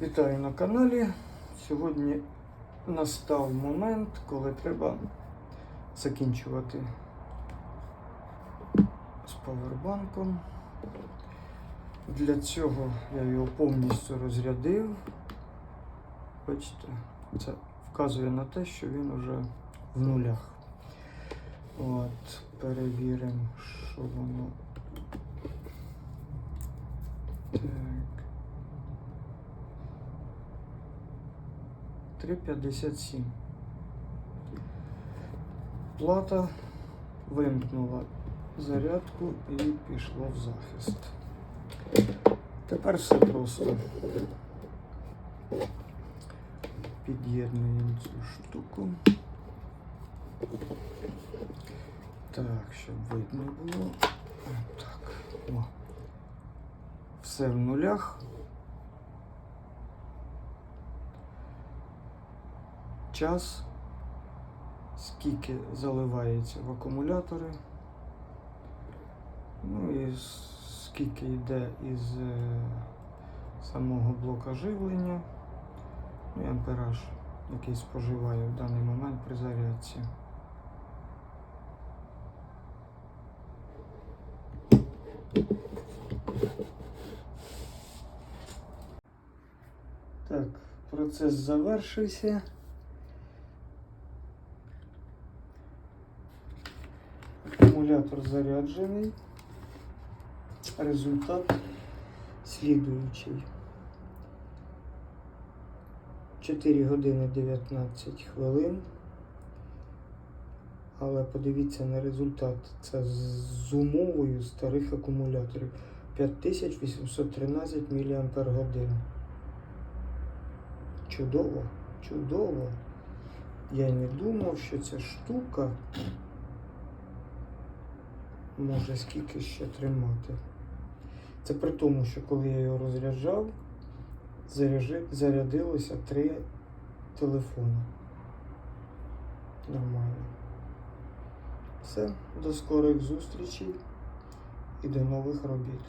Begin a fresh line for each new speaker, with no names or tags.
Вітаю на каналі. Сьогодні настав момент, коли треба закінчувати з павербанком. Для цього я його повністю розрядив. Бачите, це вказує на те, що він вже в нулях. От, перевіримо, що воно. Так. 3,57. Плата вимкнула зарядку і пішло в захист. Тепер все просто. Під'єднуємо цю штуку. Так, щоб видно було. Так. О. Все в нулях. Час, скільки заливається в акумулятори, ну і скільки йде із е, самого блока живлення, ну і ампераж, який споживає в даний момент при зарядці. Так, процес завершився. Акумулятор заряджений. Результат слідуючий. 4 години 19 хвилин. Але подивіться на результат. Це з умовою старих акумуляторів. 5813 мАч. Чудово, чудово. Я не думав, що ця штука може скільки ще тримати. Це при тому, що коли я його розряджав, зарядилося три телефони. Нормально. Все, до скорих зустрічей і до нових робіт.